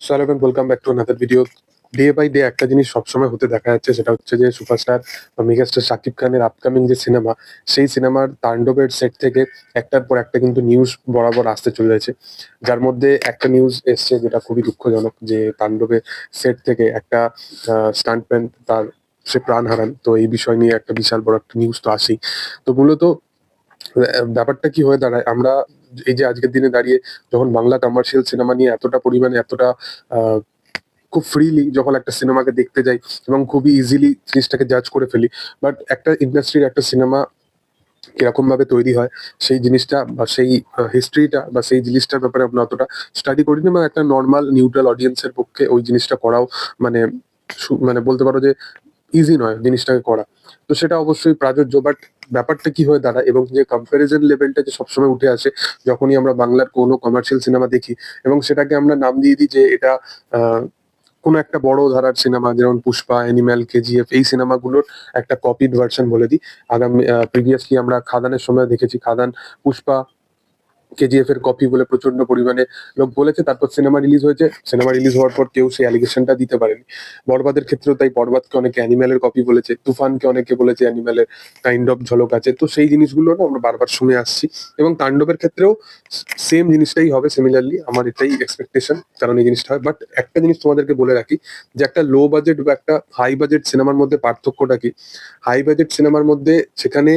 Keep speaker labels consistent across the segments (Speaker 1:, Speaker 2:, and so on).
Speaker 1: So hello welcome back to another video day by day একটা জিনিস সবসময় হতে দেখা যাচ্ছে, সেটা হচ্ছে যে সুপারস্টার বা মেগাস্টার শাকিব খানের আপকামিং যে সিনেমা সেই সিনেমার তাণ্ডবের সেট থেকে একটার পর একটা কিন্তু নিউজ বরাবর আসতে চলে যাচ্ছে। যার মধ্যে একটা নিউজ এসছে যেটা খুবই দুঃখজনক যে তাণ্ডবের সেট থেকে একটা স্টান্টম্যান তার সে প্রাণ হারান। তো এই বিষয় নিয়ে একটা বিশাল বড় একটা নিউজ তো আসেই। তো মূলত ব্যাপারটা কি হয়ে দাঁড়ায়? আমরা এই যে আজকের দিনে দাঁড়িয়ে যখন বাংলা কমার্শিয়াল সিনেমা নিয়ে এতটা পরিমাণে, এতটা খুব ফ্রিলি যখন একটা সিনেমাকে দেখতে যাই এবং খুবই ইজিলি জিনিসটাকে জাজ করে ফেলি বাট একটা ইন্ডাস্ট্রির একটা সিনেমা কীরকম ভাবে তৈরি হয়, সেই জিনিসটা বা সেই হিস্ট্রিটা বা সেই জিনিসটার ব্যাপারে আমরা অতটা স্টাডি করিনি বা একটা নর্মাল নিউট্রাল অডিয়েন্সের পক্ষে ওই জিনিসটা করাও মানে মানে বলতে পারো যে ইজি নয় জিনিসটাকে করা। তো সেটা অবশ্যই প্রাযোজ্য। বাট ব্যাপারটা কি হয়ে দাঁড়ায় এবং যে কম্প্যারিজন লেভেলটা যে সবসময় উঠে আসে, যখনই আমরা বাংলার কোনো কমার্শিয়াল সিনেমা দেখি এবং সেটাকে আমরা নাম দিয়ে দিই যে এটা কোনো একটা বড় ধারার সিনেমা যেমন পুষ্পা অ্যানিম্যাল কেজিএফ এই সিনেমাগুলোর একটা কপিড ভার্সন বলে দিই। আগামী প্রিভিয়াসলি আমরা খাদানের সময় দেখেছি। খাদান, পুষ্পা কেজিএফ এর কপি বলে প্রচণ্ড পরিমাণে লোক বলেছে, তারপর সিনেমা রিলিজ হয়েছে। সিনেমা রিলিজ হওয়ার পর কেউ সেই অ্যালিগেশনটা দিতে পারেনি। বরবাদের ক্ষেত্রেও তাই বরবাদকে অনেকে অ্যানিম্যালের কপি বলেছে, তুফানকে অনেকে বলেছে অ্যানিম্যালের কাইন্ড অফ ঝলক আছে। তো সেই জিনিসগুলো না আমরা বারবার শুনে আসছি। এবং তাণ্ডবের ক্ষেত্রেও সেম জিনিসটাই হবে। সিমিলারলি আমার এটাই এক্সপেকটেশন কারণ এই জিনিসটা হয়। বাট একটা জিনিস তোমাদেরকে বলে রাখি, যে একটা লো বাজেট বা একটা হাই বাজেট সিনেমার মধ্যে পার্থক্যটা কি? হাই বাজেট সিনেমার মধ্যে সেখানে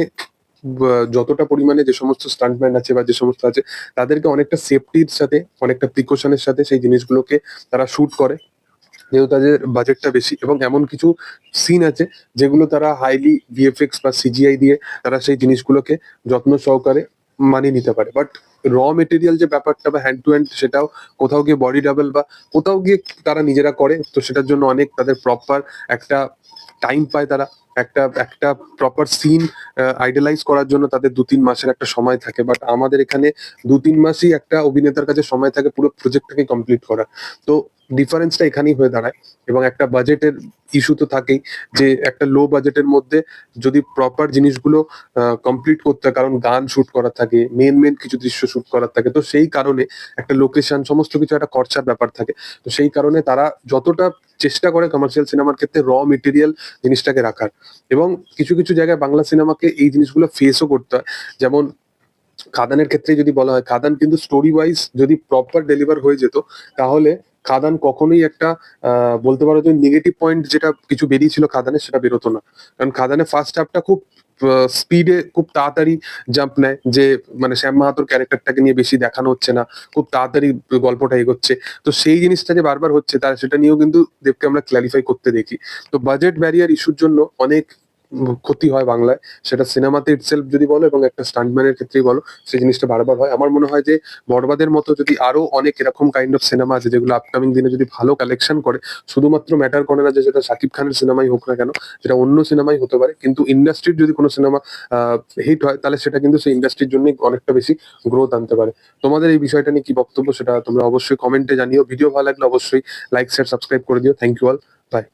Speaker 1: যতটা পরিমাণে যে সমস্ত স্টান্টম্যান আছে বা যে সমস্ত আছে, তাদেরকে অনেকটা সেফটির সাথে, অনেকটা প্রিকশনের সাথে সেই জিনিসগুলোকে তারা শুট করে। যেহেতু তাদের বাজেটটা বেশি এবং এমন কিছু সিন আছে যেগুলো তারা হাইলি ভিএফএক্স বা সিজিআই দিয়ে তারা সেই জিনিসগুলোকে যত্ন সহকারে মানিয়ে নিতে পারে। বাট র মেটেরিয়াল যে ব্যাপারটা বা হ্যান্ড টু হ্যান্ড সেটাও কোথাও গিয়ে বডি ডাবল বা কোথাও গিয়ে তারা নিজেরা করে, তো সেটার জন্য অনেক তাদের প্রপার একটা টাইম পায় তারা। একটা একটা প্রপার সিন আইডলাইজ করার জন্য তাদের দু তিন মাসের একটা সময় থাকে বাট আমাদের এখানে দু তিন মাসই একটা অভিনেতার কাছে সময় থাকে, পুরো প্রজেক্টটাকে কমপ্লিট করা। তো ডিফারেন্সটা এখানেই হয়ে দাঁড়ায়। এবং একটা বাজেটের ইস্যু তো থাকেই যে একটা লো বাজেটের মধ্যে যদি প্রপার জিনিসগুলো কমপ্লিট করতে হয়, কারণ গান শুট করার থাকে মেন মেন কিছু দৃশ্য শুট করার থাকে, তো সেই কারণে একটা লোকেশন সমস্ত কিছু একটা খরচার ব্যাপার থাকে। তো সেই কারণে তারা যতটা চেষ্টা করে কমার্শিয়াল সিনেমার ক্ষেত্রে র মেটেরিয়াল জিনিসটাকে রাখার। এবং কিছু কিছু জায়গায় বাংলা সিনেমাকে এই জিনিসগুলো ফেসও করতে হয়। যেমন খাদানের ক্ষেত্রে যদি বলা হয়, খাদান কিন্তু স্টোরি ওয়াইজ যদি প্রপার ডেলিভার হয়ে যেত, তাহলে খাদান কখনোই একটা বলতে পারো যে নেগেটিভ পয়েন্ট যেটা কিছু বেরিয়েছিল খাদানের সেটা বেরোতো না। কারণ খাদানের ফার্স্ট হাফটা খুব স্পিডে খুব তাড়াতাড়ি জাম্প নেয় যে মানে শ্যাম মাহাতোর ক্যারেক্টারটাকে নিয়ে বেশি দেখানো হচ্ছে না, খুব তাড়াতাড়ি গল্পটা এগোচ্ছে। তো সেই জিনিসটা যে বারবার হচ্ছে তার সেটা নিয়েও কিন্তু দেবকে আমরা ক্ল্যারিফাই করতে দেখি। তো বাজেট ব্যারিয়ার ইস্যুর জন্য অনেক ক্ষতি হয় বাংলায়, সেটা সিনেমাতে ইটসেলফ যদি বলো এবং একটা স্টান্টম্যানের ক্ষেত্রেই বলো, সেই জিনিসটা বারবার হয়। আমার মনে হয় যে বরবাদের মতো যদি আরও অনেক এরকম কাইন্ড অফ সিনেমা আছে, যেগুলো আপকামিং দিনে যদি ভালো কালেকশন করে, শুধুমাত্র ম্যাটার করে না যে সেটা শাকিব খানের সিনেমাই হোক না কেন সেটা অন্য সিনেমাই হতে পারে, কিন্তু ইন্ডাস্ট্রির যদি কোনো সিনেমা হিট হয়, তাহলে সেটা কিন্তু সেই ইন্ডাস্ট্রির জন্যই অনেকটা বেশি গ্রোথ আনতে পারে। তোমাদের এই বিষয়টা নিয়ে কি বক্তব্য, সেটা তোমরা অবশ্যই কমেন্টে জানিও। ভিডিও ভালো লাগলে অবশ্যই লাইক শেয়ার সাবস্ক্রাইব করে দিও। Thank you all by